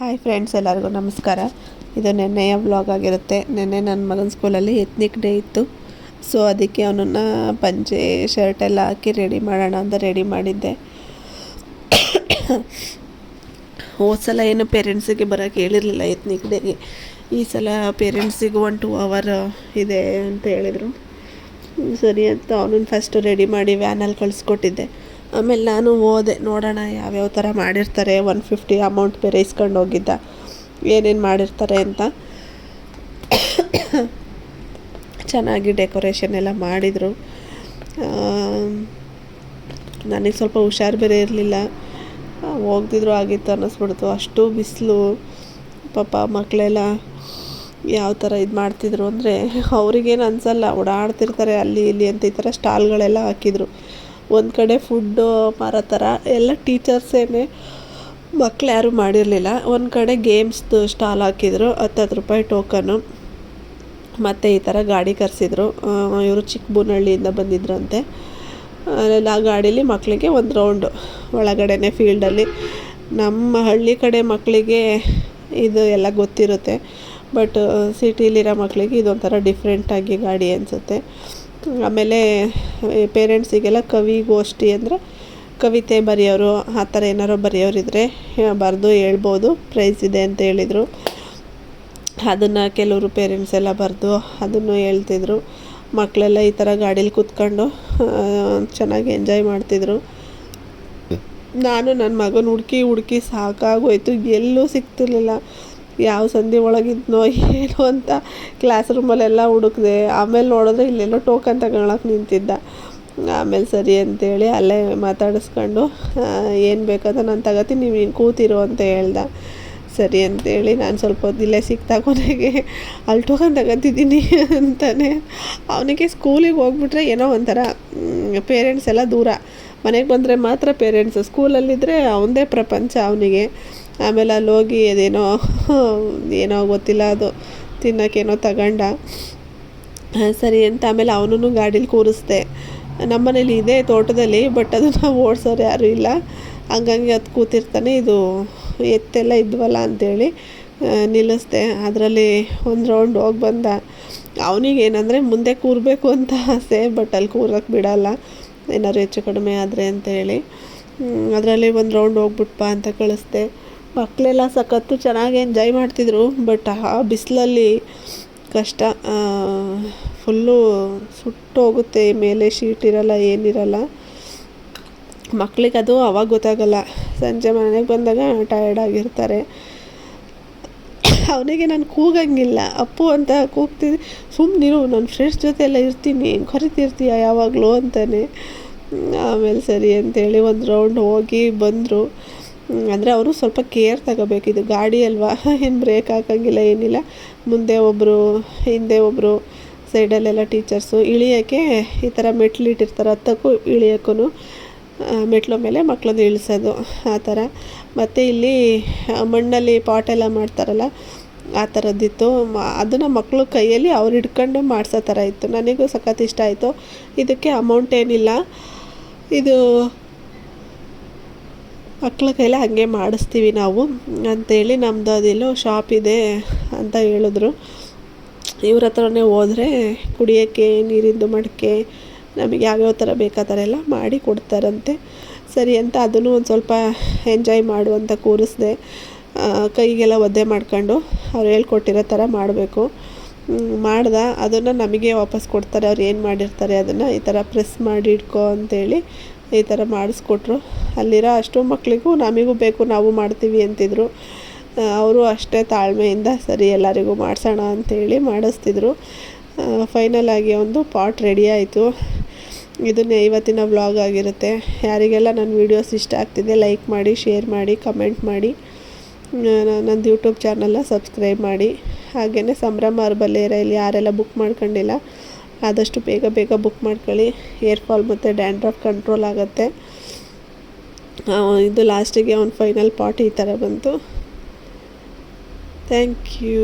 Hi friends, ಎಲ್ಲರಿಗೂ ನಮಸ್ಕಾರ. ಇದು ನೆನ್ನೆಯ ವ್ಲಾಗ್ ಆಗಿರುತ್ತೆ. ನೆನ್ನೆ ನನ್ನ ಮಗನ ಸ್ಕೂಲಲ್ಲಿ ಎತ್ನಿಕ್ ಡೇ ಇತ್ತು. ಸೊ ಅದಕ್ಕೆ ಅವನನ್ನು ಪಂಚೆ ಶರ್ಟ್ ಎಲ್ಲ ಹಾಕಿ ರೆಡಿ ಮಾಡೋಣ ಅಂತ ರೆಡಿ ಮಾಡಿದ್ದೆ. ಹೋದ ಸಲ ಏನು ಪೇರೆಂಟ್ಸಿಗೆ ಬರೋಕ್ಕೆ ಹೇಳಿರಲಿಲ್ಲ ಎತ್ನಿಕ್ ಡೇಗೆ ಈ ಸಲ ಪೇರೆಂಟ್ಸಿಗೆ ಒನ್ ಟೂ ಅವರ್ ಇದೆ ಅಂತ ಹೇಳಿದರು. ಸರಿ ಅಂತ ಅವನನ್ನು ಫಸ್ಟು ರೆಡಿ ಮಾಡಿ ವ್ಯಾನಲ್ಲಿ ಕಳಿಸ್ಕೊಟ್ಟಿದ್ದೆ. ಆಮೇಲೆ ನಾನು ಹೋದೆ, ನೋಡೋಣ ಯಾವ್ಯಾವ ಥರ ಮಾಡಿರ್ತಾರೆ ಒನ್ ಫಿಫ್ಟಿ ಅಮೌಂಟ್ ಬೇರೆ ಇಸ್ಕೊಂಡು ಹೋಗಿದ್ದ, ಏನೇನು ಮಾಡಿರ್ತಾರೆ ಅಂತ. ಚೆನ್ನಾಗಿ ಡೆಕೋರೇಷನ್ ಎಲ್ಲ ಮಾಡಿದರು. ನನಗೆ ಸ್ವಲ್ಪ ಹುಷಾರು ಬೇರೆ ಇರಲಿಲ್ಲ. ಹೋಗ್ದಿದ್ರು ಆಗಿತ್ತು ಅನ್ನಿಸ್ಬಿಡ್ತು. ಅಷ್ಟು ಬಿಸಿಲು, ಪಾಪ ಮಕ್ಕಳೆಲ್ಲ ಯಾವ ಥರ ಇದು ಮಾಡ್ತಿದ್ರು ಅಂದರೆ ಅವ್ರಿಗೇನು ಅನಿಸಲ್ಲ, ಓಡಾಡ್ತಿರ್ತಾರೆ ಅಲ್ಲಿ ಇಲ್ಲಿ ಅಂತ ಈ ಥರ ಸ್ಟಾಲ್ಗಳೆಲ್ಲ ಹಾಕಿದ್ರು. ಒಂದು ಕಡೆ ಫುಡ್ಡು ಮಾರೋ ಥರ. ಎಲ್ಲ ಟೀಚರ್ಸೇನೆ ಮಕ್ಳು ಯಾರೂ ಮಾಡಿರಲಿಲ್ಲ. ಒಂದು ಕಡೆ ಗೇಮ್ಸ್ದು ಸ್ಟಾಲ್ ಹಾಕಿದ್ರು ಹತ್ತು ಹತ್ತು ರೂಪಾಯಿ ಟೋಕನು ಮತ್ತು ಈ ಥರ ಗಾಡಿ ಕರೆಸಿದ್ರು. ಇವರು ಚಿಕ್ಕಬೂನಹಳ್ಳಿಯಿಂದ ಬಂದಿದ್ರಂತೆ. ಆ ಗಾಡೀಲಿ ಮಕ್ಕಳಿಗೆ ಒಂದು ರೌಂಡು ಒಳಗಡೆನೆ ಫೀಲ್ಡಲ್ಲಿ ನಮ್ಮ ಹಳ್ಳಿ ಕಡೆ ಮಕ್ಕಳಿಗೆ ಇದು ಎಲ್ಲ ಗೊತ್ತಿರುತ್ತೆ. ಬಟ್ ಸಿಟಿಲಿರೋ ಮಕ್ಕಳಿಗೆ ಇದೊಂಥರ ಡಿಫ್ರೆಂಟಾಗಿ ಗಾಡಿ ಅನಿಸುತ್ತೆ. ಆಮೇಲೆ ಪೇರೆಂಟ್ಸಿಗೆಲ್ಲ ಕವಿಗೋಷ್ಠಿ ಅಂದರೆ ಕವಿತೆ ಬರೆಯೋರು ಆ ಥರ ಏನಾರು ಬರೆಯೋರಿದ್ರೆ ಬರೆದು ಹೇಳ್ಬೋದು ಪ್ರೈಸ್ ಇದೆ ಅಂತ ಹೇಳಿದರು. ಅದನ್ನು ಕೆಲವರು ಪೇರೆಂಟ್ಸ್ ಎಲ್ಲ ಬರೆದು ಅದನ್ನು ಹೇಳ್ತಿದ್ರು. ಮಕ್ಕಳೆಲ್ಲ ಈ ಥರ ಗಾಡೀಲಿ ಕೂತ್ಕೊಂಡು ಚೆನ್ನಾಗಿ ಎಂಜಾಯ್ ಮಾಡ್ತಿದ್ರು. ನಾನು ನನ್ನ ಮಗನ ಹುಡುಕಿ ಹುಡುಕಿ ಸಾಕಾಗೋಯ್ತು. ಎಲ್ಲೂ ಸಿಗ್ತಿರ್ಲಿಲ್ಲ. ಯಾವ ಸಂಧಿ ಒಳಗಿದ್ನೋ ಏನೋ ಅಂತ ಕ್ಲಾಸ್ ರೂಮಲ್ಲೆಲ್ಲ ಹುಡುಕ್ದೆ. ಆಮೇಲೆ ನೋಡಿದ್ರೆ ಇಲ್ಲೆಲ್ಲೋ ಟೋಕನ್ ತಗೊಳಕ್ಕೆ ನಿಂತಿದ್ದ. ಆಮೇಲೆ ಸರಿ ಅಂತೇಳಿ ಅಲ್ಲೇ ಮಾತಾಡಿಸ್ಕೊಂಡು ಏನು ಬೇಕಂತ ನಾನು ತಗೋತೀನಿ, ನೀವು ನೀನು ಕೂತಿರು ಅಂತ ಹೇಳ್ದ. ಸರಿ ಅಂತೇಳಿ ನಾನು ಸ್ವಲ್ಪ ಹೊತ್ತು ಇಲ್ಲೇ ಸಿಕ್ತಾ ಕೊನೆಗೆ, ಅಲ್ಲಿ ಟೋಕನ್ ತಗೊತಿದ್ದೀನಿ ಅಂತಾನೆ. ಅವನಿಗೆ ಸ್ಕೂಲಿಗೆ ಹೋಗ್ಬಿಟ್ರೆ ಏನೋ ಒಂಥರ ಪೇರೆಂಟ್ಸ್ ಎಲ್ಲ ದೂರ. ಮನೆಗೆ ಬಂದರೆ ಮಾತ್ರ ಪೇರೆಂಟ್ಸು ಸ್ಕೂಲಲ್ಲಿದ್ದರೆ ಅವನದೇ ಪ್ರಪಂಚ ಅವನಿಗೆ. ಆಮೇಲೆ ಅಲ್ಲಿ ಹೋಗಿ ಅದೇನೋ, ಏನೋ ಗೊತ್ತಿಲ್ಲ ಅದು ತಿನ್ನೋಕ್ಕೇನೋ ತಗೊಂಡ. ಸರಿ ಅಂತ ಆಮೇಲೆ ಅವನೂ ಗಾಡೀಲಿ ಕೂರಿಸ್ದೆ. ನಮ್ಮ ಮನೇಲಿ ಇದೆ ತೋಟದಲ್ಲಿ, ಬಟ್ ಅದನ್ನು ಓಡಿಸೋರು ಯಾರೂ ಇಲ್ಲ. ಹಂಗಂಗೆ ಅದು ಕೂತಿರ್ತಾನೆ, ಇದು ಎತ್ತೆಲ್ಲ ಇದ್ವಲ್ಲ ಅಂಥೇಳಿ ನಿಲ್ಲಿಸ್ದೆ. ಅದರಲ್ಲಿ ಒಂದು ರೌಂಡ್ ಹೋಗಿ ಬಂದ. ಅವನಿಗೆ ಏನಂದರೆ, ಮುಂದೆ ಕೂರಬೇಕು ಅಂತ ಆಸೆ, ಬಟ್ ಅಲ್ಲಿ ಕೂರಕ್ಕೆ ಬಿಡಲ್ಲ. ಏನಾದ್ರು ಹೆಚ್ಚು ಕಡಿಮೆ ಆದರೆ ಅಂತೇಳಿ. ಅದರಲ್ಲಿ ಒಂದು ರೌಂಡ್ ಹೋಗ್ಬಿಟ್ಪಾ ಅಂತ ಕಳಿಸ್ದೆ. ಮಕ್ಕಳೆಲ್ಲ ಸಖತ್ತು ಚೆನ್ನಾಗಿ ಎಂಜಾಯ್ ಮಾಡ್ತಿದ್ರು ಬಟ್ ಆ ಬಿಸಿಲಲ್ಲಿ ಕಷ್ಟ ಫುಲ್ಲು ಸುಟ್ಟೋಗುತ್ತೆ, ಮೇಲೆ ಶೀಟ್ ಇರಲ್ಲ, ಏನಿರಲ್ಲ. ಮಕ್ಳಿಗೆ ಅದು ಅವಾಗ ಗೊತ್ತಾಗಲ್ಲ. ಸಂಜೆ ಮನೆಗೆ ಬಂದಾಗ ಟಯರ್ಡ್ ಆಗಿರ್ತಾರೆ. ಅವನಿಗೆ ನಾನು ಕೂಗಂಗಿಲ್ಲ. ಅಪ್ಪು ಅಂತ ಕೂಗ್ತಿದ್ದೆ ಸುಮ್ಮನಿರು ನನ್ನ ಫ್ರೆಂಡ್ಸ್ ಜೊತೆ ಎಲ್ಲ ಇರ್ತೀನಿ ಕರಿತಿರ್ತೀಯ ಯಾವಾಗಲೂ ಅಂತಾನೆ. ಆಮೇಲೆ ಸರಿ ಅಂತೇಳಿ ಒಂದು ರೌಂಡ್ ಹೋಗಿ ಬಂದರು. ಅಂದರೆ ಅವರು ಸ್ವಲ್ಪ ಕೇರ್ ತಗೋಬೇಕು. ಇದು ಗಾಡಿ ಅಲ್ವಾ? ಏನು ಬ್ರೇಕ್ ಹಾಕೋಂಗಿಲ್ಲ, ಏನಿಲ್ಲ. ಮುಂದೆ ಒಬ್ಬರು ಹಿಂದೆ ಒಬ್ಬರು ಸೈಡಲ್ಲೆಲ್ಲ ಟೀಚರ್ಸು ಇಳಿಯೋಕ್ಕೆ ಈ ಥರ ಮೆಟ್ಲು ಇಟ್ಟಿರ್ತಾರೆ, ಹತ್ತಕ್ಕೂ ಇಳಿಯೋಕ್ಕೂ ಮೆಟ್ಲು ಮೇಲೆ ಮಕ್ಕಳನ್ನು ಇಳಿಸೋದು, ಆ ಥರ ಮತ್ತು ಇಲ್ಲಿ ಮಣ್ಣಲ್ಲಿ ಪಾಟೆಲ್ಲ ಮಾಡ್ತಾರಲ್ಲ, ಆ ಥರದ್ದಿತ್ತು ಅದನ್ನು ಮಕ್ಕಳು ಕೈಯಲ್ಲಿ ಅವ್ರು ಹಿಡ್ಕೊಂಡು ಮಾಡಿಸೋ ಥರ ಇತ್ತು. ನನಗೂ ಸಖತ್ ಇಷ್ಟ ಆಯಿತು. ಇದಕ್ಕೆ ಅಮೌಂಟ್ ಏನಿಲ್ಲ. ಇದು ಮಕ್ಳ ಕೈಲಿ ಹಾಗೆ ಮಾಡಿಸ್ತೀವಿ ನಾವು. ಅಂತೇಳಿ ನಮ್ಮದು ಅದೆಲ್ಲೋ ಶಾಪ್ ಇದೆ ಅಂತ ಹೇಳಿದ್ರು. ಇವ್ರ ಹತ್ರನೇ ಹೋದರೆ ಕುಡಿಯೋಕ್ಕೆ, ನೀರಿಂದು ಮಡಿಕೆ, ನಮಗೆ ಯಾವ್ಯಾವ ಥರ ಬೇಕು ಥರ ಎಲ್ಲ ಮಾಡಿ ಕೊಡ್ತಾರಂತೆ. ಸರಿ ಅಂತ ಅದನ್ನು ಒಂದು ಸ್ವಲ್ಪ ಎಂಜಾಯ್ ಮಾಡುವಂತ ಕೂರಿಸ್ದೆ. ಕೈಗೆಲ್ಲ ಒದ್ದೆ ಮಾಡ್ಕೊಂಡು ಅವ್ರು ಹೇಳ್ಕೊಟ್ಟಿರೋ ಥರ ಮಾಡಬೇಕು. ಮಾಡ್ದೆ. ಅದನ್ನು ನಮಗೆ ವಾಪಸ್ ಕೊಡ್ತಾರೆ. ಅವ್ರು ಏನು ಮಾಡಿರ್ತಾರೆ ಅದನ್ನು ಈ ಥರ ಪ್ರೆಸ್ ಮಾಡಿ ಇಟ್ಕೋ ಅಂತೇಳಿ ಈ ಥರ ಮಾಡಿಸ್ಕೊಟ್ರು. ಅಲ್ಲಿರೋ ಅಷ್ಟು ಮಕ್ಕಳಿಗೂ ನಮಗೂ ಬೇಕು, ನಾವು ಮಾಡ್ತೀವಿ ಅಂತಿದ್ರು. ಅವರು ಅಷ್ಟೇ ತಾಳ್ಮೆಯಿಂದ ಸರಿ, ಎಲ್ಲರಿಗೂ ಮಾಡಿಸೋಣ ಅಂಥೇಳಿ ಮಾಡಿಸ್ತಿದ್ರು. ಫೈನಲ್ ಆಗಿ ಒಂದು ಪಾಟ್ ರೆಡಿ ಆಯಿತು. ಇದನ್ನೇ ಇವತ್ತಿನ ವ್ಲಾಗ್ ಆಗಿರುತ್ತೆ. ಯಾರಿಗೆಲ್ಲ ನನ್ನ ವೀಡಿಯೋಸ್ ಇಷ್ಟ ಆಗ್ತಿದೆ ಲೈಕ್ ಮಾಡಿ ಶೇರ್ ಮಾಡಿ ಕಮೆಂಟ್ ಮಾಡಿ ನಂದು ಯೂಟ್ಯೂಬ್ ಚಾನಲ್ನ ಸಬ್ಸ್ಕ್ರೈಬ್ ಮಾಡಿ. ಹಾಗೆಯೇ ಸಂಭ್ರಮ ಅರ್ಬಲ್ ಏರಿಯಲ್ಲಿ ಯಾರೆಲ್ಲ ಬುಕ್ ಮಾಡ್ಕೊಂಡಿಲ್ಲ ಆದಷ್ಟು ಬೇಗ ಬೇಗ ಬುಕ್ ಮಾಡ್ಕೊಳ್ಳಿ. ಹೇರ್ ಫಾಲ್ ಮತ್ತು ಡ್ಯಾಂಡ್ರಫ್ ಕಂಟ್ರೋಲ್ ಆಗುತ್ತೆ. ಇದು ಲಾಸ್ಟಿಗೆ ಒಂದು ಫೈನಲ್ ಪಾರ್ಟಿ ಈ ಥರ ಬಂತು. Thank you